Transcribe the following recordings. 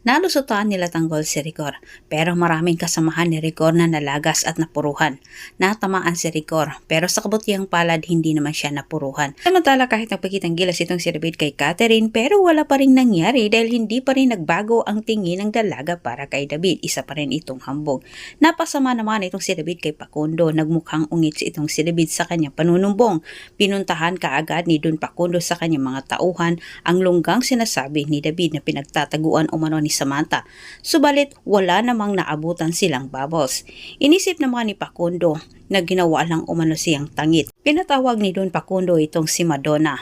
Nalusutan nila tanggol si Rigor, pero maraming kasamahan ni Rigor na nalagas at napuruhan. Natamaan si Rigor, pero sa kabutihang palad hindi naman siya napuruhan. Samantala kahit nagpakitang gilas itong si David kay Catherine, pero wala pa rin nangyari dahil hindi pa rin nagbago ang tingin ng dalaga para kay David. Isa pa rin itong hambog. Napasama naman itong si David kay Pakundo, nagmukhang ungit si itong si David sa kanyang panunumbong. Pinuntahan kaagad ni Don Pakundo sa kanyang mga tauhan ang lunggang sinasabi ni David na pinagtataguan umano ni Samantha. Subalit wala namang naabutan silang bubbles. Inisip naman ni Pakundo na ginawa lang umano siyang tangit. Pinatawag ni Don Pakundo itong si Madonna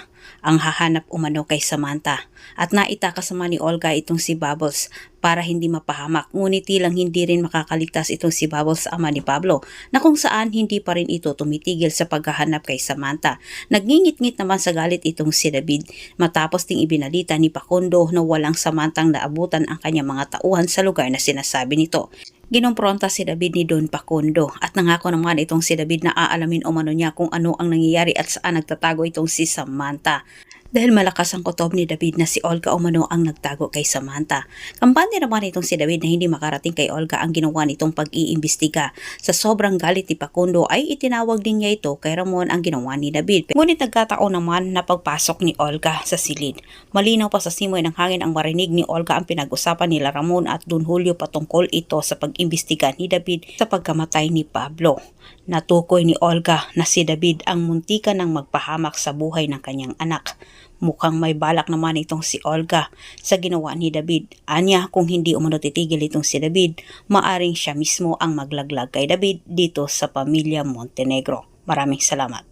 ang hahanap umano kay Samantha at naitaka sama ni Olga itong si Bubbles para hindi mapahamak ngunit tilang hindi rin makakaligtas itong si Bubbles ama ni Pablo na kung saan hindi pa rin ito tumitigil sa paghahanap kay Samantha. Nagngingit-ngit naman sa galit itong si David matapos ting ibinalita ni Pakundo na walang Samantang naabutan ang kanyang mga tauhan sa lugar na sinasabi nito. Ginompronta si David ni Don Pakundo at nangako naman itong si David na aalamin umano niya kung ano ang nangyayari at saan nagtatago itong si Samantha. Dahil malakas ang kutob ni David na si Olga umano ang nagtago kay Samantha. Kampanya naman itong si David na hindi makarating kay Olga ang ginawa nitong pag-iimbestiga. Sa sobrang galit ni Pakundo ay itinawag din niya ito kay Ramon ang ginawa ni David. Ngunit nagkataon naman na pagpasok ni Olga sa silid. Malinaw pa sa simoy ng hangin ang marinig ni Olga ang pinag-usapan nila Ramon at Don Julio patungkol ito sa pag-imbestiga ni David sa pagkamatay ni Pablo. Natukoy ni Olga na si David ang muntika ng magpahamak sa buhay ng kanyang anak. Mukhang may balak naman itong si Olga sa ginawa ni David. Anya kung hindi umano titigil itong si David, maaring siya mismo ang maglaglag kay David dito sa pamilya Montenegro. Maraming salamat.